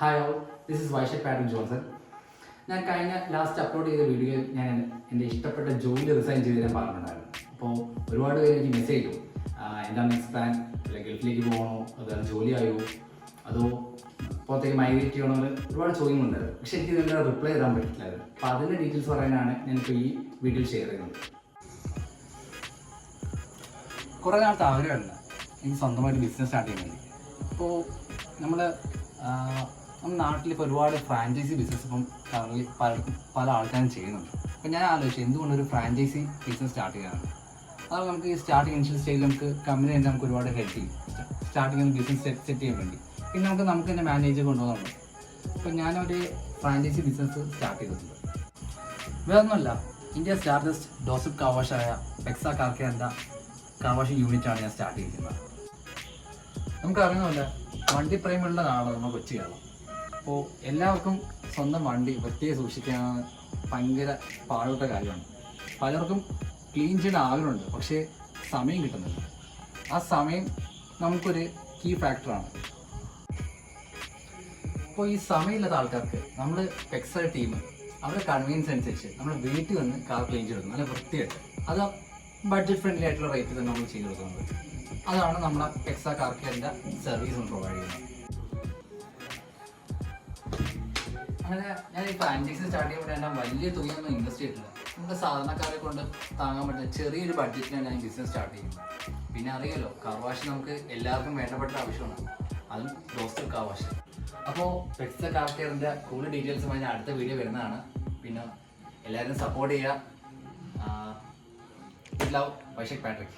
Hi all this is വൈഷ് പാഡൻ Johnson ഞാൻ കഴിഞ്ഞ ലാസ്റ്റ് അപ്ലോഡ് ചെയ്ത വീഡിയോയിൽ ഞാൻ എന്റെ ഇഷ്ടപ്പെട്ട ജോലി റിസൈൻ ചെയ്ത് ഞാൻ പറഞ്ഞിട്ടുണ്ടായിരുന്നു. അപ്പോൾ ഒരുപാട് പേര് എനിക്ക് മെസ്സേജ് ചെയ്തു. എന്താണ് നെക്സ്റ്റ് പ്ലാൻ ഗൾഫിലേക്ക് പോകണോ? അത് ജോലിയായോ? അതോ പുറത്തേക്ക് മൈഗ്രേറ്റ് ചെയ്യണോ? ഒരുപാട് ചോദ്യങ്ങളുണ്ടായിരുന്നു. പക്ഷെ എനിക്ക് ഇതിന്റെ റിപ്ലൈ തരാൻ പറ്റില്ലായിരുന്നു അപ്പോൾ അതിന്റെ ഡീറ്റെയിൽസ് പറയാനാണ് ഞാനിപ്പോൾ ഈ വീഡിയോ ഷെയർ ചെയ്യുന്നത്. കുറേ നാളത്തെ ആഗ്രഹമല്ല എനിക്ക് സ്വന്തമായിട്ട് ബിസിനസ് സ്റ്റാർട്ട് ചെയ്യാൻ വേണ്ടി. അപ്പോൾ നമ്മൾ നമ്മുടെ നാട്ടിലിപ്പോൾ ഒരുപാട് ഫ്രാഞ്ചൈസി ബിസിനസ് ഇപ്പം പല പല ആൾക്കാരും ചെയ്യുന്നുണ്ട്. അപ്പം ഞാൻ ആലോചിച്ചു എന്തുകൊണ്ട് ഒരു ഫ്രാഞ്ചൈസി ബിസിനസ് സ്റ്റാർട്ട് ചെയ്യാനാണ്? അത് നമുക്ക് ഈ സ്റ്റാർട്ടിങ് ഇനിഷ്യൽ സ്റ്റേജിൽ നമുക്ക് കമ്പനി തന്നെ നമുക്ക് ഒരുപാട് ഹെൽപ്പ് ചെയ്യും. സ്റ്റാർട്ടിങ് ബിസിനസ് സെറ്റ് സെറ്റ് ചെയ്യാൻ വേണ്ടി. പിന്നെ നമുക്ക് നമുക്ക് തന്നെ മാനേജ് കൊണ്ടുപോകുന്നുണ്ട് അപ്പോൾ ഞാനൊരു ഫ്രാഞ്ചൈസി ബിസിനസ് സ്റ്റാർട്ട് ചെയ്തിട്ടുണ്ട്. വേറൊന്നുമല്ല ഇന്ത്യ ലാർജസ്റ്റ് ഡോസപ്പ് കാവാഷായ പെക്സ കാർക്കേറിന്റെ കാവാഷ് യൂണിറ്റാണ് ഞാൻ സ്റ്റാർട്ട് ചെയ്തിരിക്കുന്നത്. വണ്ടി പ്രേമുള്ള നാളാണ് നമ്മൾ കൊച്ചു കേരളം. അപ്പോൾ എല്ലാവർക്കും സ്വന്തം വണ്ടി വൃത്തിയെ സൂക്ഷിക്കാൻ ഭയങ്കര പാടുപെട്ട കാര്യമാണ്. പലർക്കും ക്ലീൻ ചെയ്യാൻ ആഗ്രഹമുണ്ട് പക്ഷേ സമയം കിട്ടുന്നില്ല. ആ സമയം നമുക്കൊരു കീ ഫാക്ടറാണ് അപ്പോൾ ഈ സമയമില്ലാത്ത ആൾക്കാർക്ക് നമ്മൾ പെക്സ ടീം അവരുടെ കൺവീനിയൻസ് അനുസരിച്ച് നമ്മൾ വീട്ടിൽ വന്ന് കാർ ക്ലീൻ ചെയ്തെടുക്കും നല്ല വൃത്തിയായിട്ട്. അത് ബഡ്ജറ്റ് ഫ്രണ്ട്ലി ആയിട്ടുള്ള റേറ്റ് തന്നെ നമ്മൾ ചെയ്ത് കൊടുക്കുന്നത്. അതാണ് നമ്മുടെ പെക്സ കാർ കെയറിന്റെ സർവീസ് പ്രൊവൈഡ് ചെയ്യുന്നത്. അങ്ങനെ ഞാൻ ഈ സ്റ്റാർട്ട് ചെയ്യുമ്പോൾ ഞാൻ വലിയ തുകയൊന്നും ഇൻവെസ്റ്റ് ചെയ്തിട്ടില്ല. നമുക്ക് സാധാരണക്കാരെ കൊണ്ട് താങ്ങാൻ പറ്റുന്ന ചെറിയൊരു ബഡ്ജറ്റിലാണ് ഞാൻ ബിസിനസ് സ്റ്റാർട്ട് ചെയ്യുന്നത്. പിന്നെ അറിയാലോ കാർവാഷ് നമുക്ക് എല്ലാവർക്കും വേണ്ടപ്പെട്ട ആവശ്യമാണ്. അതും ഡോസ്റ്റർ കാർവാഷ് അപ്പോൾ പെക്സ കാർ കെയറിന്റെ കൂടുതൽ ഡീറ്റെയിൽസുമായി ഞാൻ അടുത്ത വീഡിയോ വരുന്നതാണ്. പിന്നെ എല്ലാവരും സപ്പോർട്ട് ചെയ്യുക. Love വൈഷക് Patrick